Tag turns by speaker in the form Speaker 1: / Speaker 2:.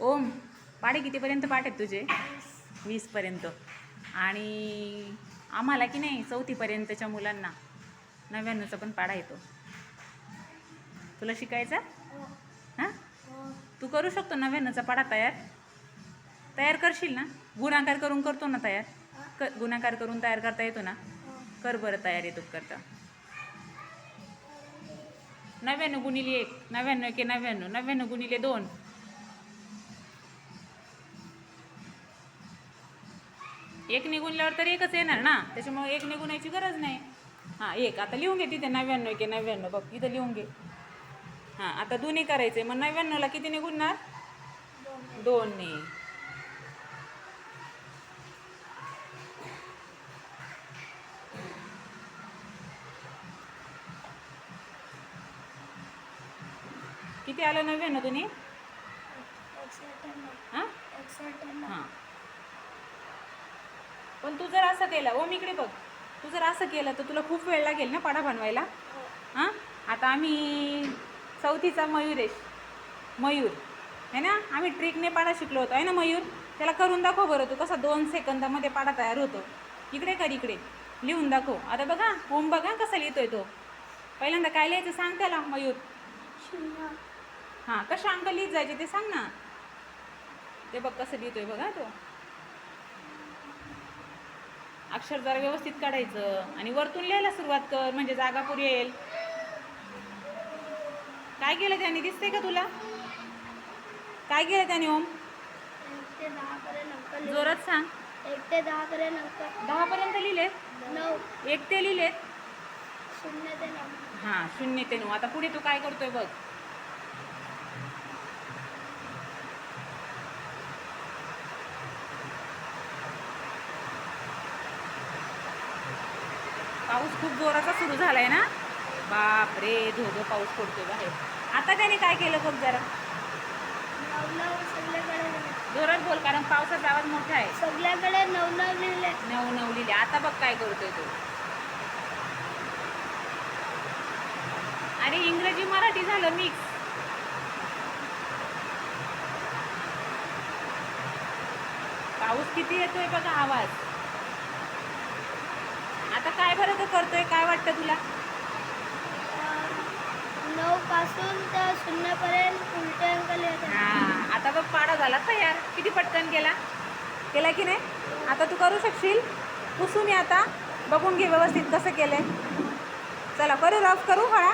Speaker 1: ओम पाढे कितीपर्यंत पाठ आहेत तुझे? वीसपर्यंत. आणि आम्हाला की नाही चौथीपर्यंतच्या मुलांना? नव्याण्णवचा पण पाढा येतो. तुला शिकायचा? हां. तू करू शकतो नव्याण्णवचा पाढा तयार. तयार करशील ना? गुणाकार करून करतो ना तयार? क गुणाकार करून तयार करता येतो ना? कर बरं तयार येतो करता. नव्याण्णव गुणिले एक नव्याण्णव एके नव्याण्णव नव्याण्णव गुणिले दोन. एक निघूनल्यावर तर एकच येणार ना? त्याच्यामुळे एक निघूनायची गरज नाही. हां एक. आता लिहून घे तिथे नव्याण्णव एके नव्याण्णव. बघ इथं लिहून घे. हां आता दोन्ही करायचे मग नव्याण्णवला किती निघूनणार? दोनने किती आलं नव्याण्णव तुम्ही हां? हां. पण तू जर असं केलं ओम इकडे बघ. तू जर असं केलं तर तुला खूप वेळ लागेल ना पाडा बनवायला? हां. आता आम्ही चौथीचा मयूरेश मयूर. है ना? आम्ही ट्रिकने पाडा शिकलो होतो. आहे ना मयूर? त्याला करून दाखव बरं तू कसा दोन सेकंदामध्ये पाडा तयार होतो. इकडे कर इकडे. लिहून दाखव. आता बघा ओम बघा कसा लिहितोय तो. पहिल्यांदा काय लिहायचं सांग त्याला मयूर. हां कशा अंक लिहित जायचे ते सांग ना. ते बघ कसं लिहितोय बघा तो. अक्षर जरा व्यवस्थित काढायचं आणि वरतून लिहायला सुरुवात कर म्हणजे जागा पुरी येईल. काय केलं त्याने? दिसते का तुला? काय केलं त्याने ओम. जोरात सांग.
Speaker 2: एक ते दहा पर्यंत
Speaker 1: दहा पर्यंत लिहिले
Speaker 2: नऊ.
Speaker 1: एक ते लिहिले
Speaker 2: शून्य ते नऊ.
Speaker 1: हां शून्य ते नऊ. आता पुढे तू काय करतोय बघ. पाऊस खूप जोराचा सुरू झालाय ना? बाप रे धोधो पाऊस पडतोय बाहेर. आता त्याने काय केलं बघ जरा? जोरात बोल कारण पावसाचा आवाज मोठा आहे.
Speaker 2: सगळ्याकडे नऊ नऊ लिहिले.
Speaker 1: नऊ नऊ लिहिले आता बघ काय करतोय तो. अरे इंग्रजी मराठी झालं मिक्स पाऊस किती येतोय बघा आवाज. आता काय बरं तो करतोय काय वाटतं तुला?
Speaker 2: अं, नऊ पासून तर शून्य पर्यंत उलटे अंक लिहित.
Speaker 1: हा आता बघ पाडा झाला तयार. किती पटकन केला? केला की नाही? आता तू करू शकशील? पुसून ये आता. बघून घे व्यवस्थित कसं केलंय. चला करू रफ करू हळा.